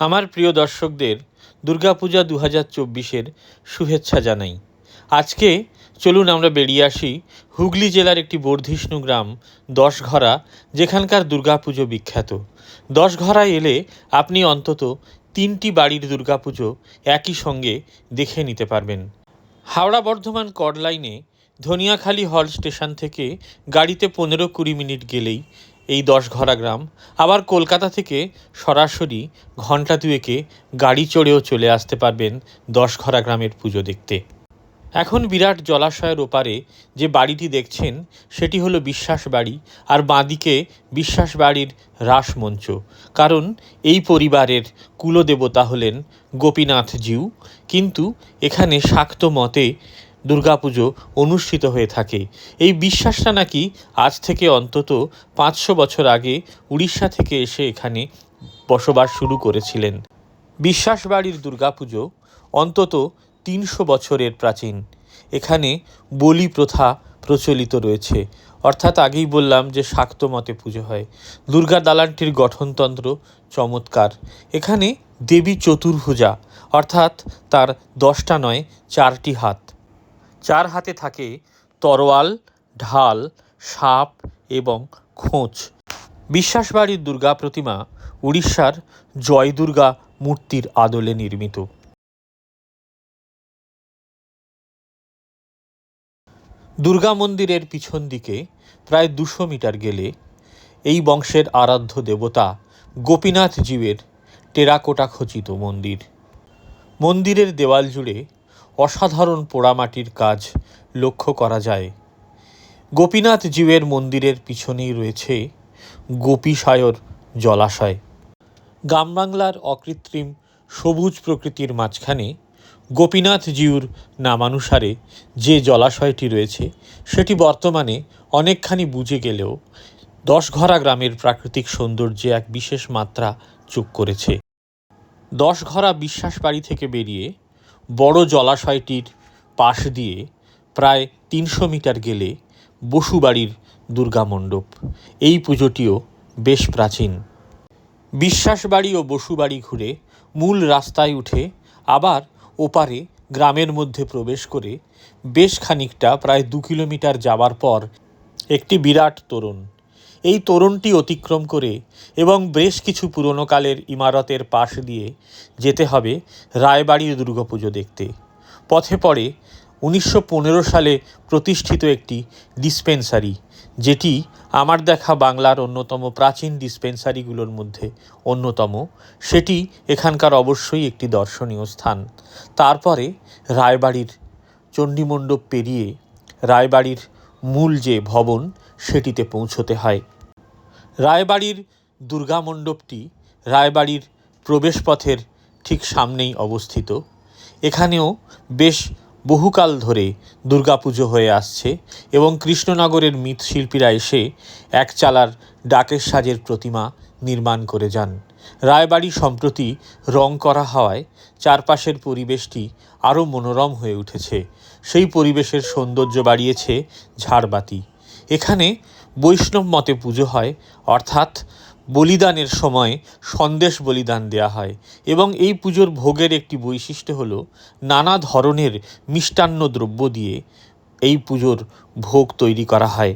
আমার প্রিয় দর্শকদের দুর্গাপূজা দু হাজার চব্বিশের শুভেচ্ছা জানাই। আজকে চলুন আমরা বেরিয়ে আসি হুগলি জেলার একটি বর্ধিষ্ণু গ্রাম, দশঘরা, যেখানকার দুর্গাপুজো বিখ্যাত। দশঘরায় এলে আপনি অন্তত তিনটি বাড়ির দুর্গাপুজো একই সঙ্গে দেখে নিতে পারবেন। হাওড়া বর্ধমান কড লাইনে ধনিয়াখালী হল স্টেশন থেকে গাড়িতে পনেরো কুড়ি মিনিট গেলেই এই দশঘরা গ্রাম। আবার কলকাতা থেকে সরাসরি ঘণ্টা দুয়েকে গাড়ি চড়েও চলে আসতে পারবেন দশঘরা গ্রামের পুজো দেখতে। এখন বিরাট জলাশয়ের ওপারে যে বাড়িটি দেখছেন, সেটি হলো বিশ্বাস বাড়ি আর বাঁদিকে বিশ্বাস বাড়ির রাসমঞ্চ কারণ এই পরিবারের কুলদেবতা হলেন গোপীনাথ জিউ কিন্তু এখানে শাক্ত মতে দুর্গাপুজো অনুষ্ঠিত হয়ে থাকে। এই বিশ্বাসটা নাকি আজ থেকে অন্তত পাঁচশো বছর আগে উড়িষ্যা থেকে এসে এখানে বসবাস শুরু করেছিলেন। বিশ্বাস বাড়ির দুর্গাপুজো অন্তত তিনশো বছরের প্রাচীন। এখানে বলি প্রথা প্রচলিত রয়েছে। অর্থাৎ আগেই বললাম যে শাক্ত মতে পুজো হয়। দুর্গা দালানটির গঠনতন্ত্র চমৎকার। এখানে দেবী চতুর্ভুজা, অর্থাৎ তার দশটা নয়, চারটি হাত। চার হাতে থাকে তরোয়াল, ঢাল, সাপ এবং খোঁচ। বিশ্বাসবাড়ির দুর্গা প্রতিমা উড়িষ্যার জয় দুর্গা মূর্তির আদলে নির্মিত। দুর্গা মন্দিরের পিছন দিকে প্রায় দুশো মিটার গেলে এই বংশের আরাধ্য দেবতা গোপীনাথ জীবের টেরাকোটা খচিত মন্দির। মন্দিরের দেওয়াল জুড়ে অসাধারণ পোড়ামাটির কাজ লক্ষ্য করা যায়। গোপীনাথ জীবের মন্দিরের পিছনেই রয়েছে গোপীসায়র জলাশয়। গ্রামবাংলার অকৃত্রিম সবুজ প্রকৃতির মাঝখানে গোপীনাথ জিউর নামানুসারে যে জলাশয়টি রয়েছে, সেটি বর্তমানে অনেকখানি বুঝে গেলেও দশঘরা গ্রামের প্রাকৃতিক সৌন্দর্যে এক বিশেষ মাত্রা যোগ করেছে। দশঘরা বিশ্বাস বাড়ি থেকে বেরিয়ে বড় জলাশয়টির পাশ দিয়ে প্রায় তিনশো মিটার গেলে বসুবাড়ির দুর্গামণ্ডপ এই পুজোটিও বেশ প্রাচীন। বিশ্বাসবাড়ি ও বসুবাড়ি ঘুরে মূল রাস্তায় উঠে আবার ওপারে গ্রামের মধ্যে প্রবেশ করে বেশ খানিকটা প্রায় দু কিলোমিটার যাওয়ার পর একটি বিরাট তোরণ এই তোরণটি অতিক্রম করে এবং বেশ কিছু পুরনো কালের ইমারতের পাশ দিয়ে যেতে হবে রায়বাড়ির দুর্গাপুজো দেখতে। পথে পড়ে উনিশশো পনেরো সালে প্রতিষ্ঠিত একটি ডিসপেন্সারি, যেটি আমার দেখা বাংলার অন্যতম প্রাচীন ডিসপেন্সারিগুলোর মধ্যে অন্যতম। সেটি এখানকার অবশ্যই একটি দর্শনীয় স্থান। তারপরে রায়বাড়ির চণ্ডীমণ্ডপ পেরিয়ে রায়বাড়ির মূল যে ভবন সেটিতে পৌঁছতে হয়। রায়বাড়ির দুর্গা মণ্ডপটি রায়বাড়ির প্রবেশপথের ঠিক সামনেই অবস্থিত। এখানেও বেশ বহুকাল ধরে দুর্গাপুজো হয়ে আসছে এবং কৃষ্ণনগরের মৃৎশিল্পীরা এসে এক চালার ডাকের সাজের প্রতিমা নির্মাণ করে যান। রায়বাড়ি সম্প্রতি রং করা হওয়ায় চারপাশের পরিবেশটি আরও মনোরম হয়ে উঠেছে। সেই পরিবেশের সৌন্দর্য বাড়িয়েছে ঝাড়বাতি। এখানে বৈষ্ণব মতে পুজো হয়, অর্থাৎ বলিদানের সময় সন্দেশ বলিদান দেয়া হয় এবং এই পুজোর ভোগের একটি বৈশিষ্ট্য হল নানা ধরনের মিষ্টান্ন দ্রব্য দিয়ে এই পুজোর ভোগ তৈরি করা হয়।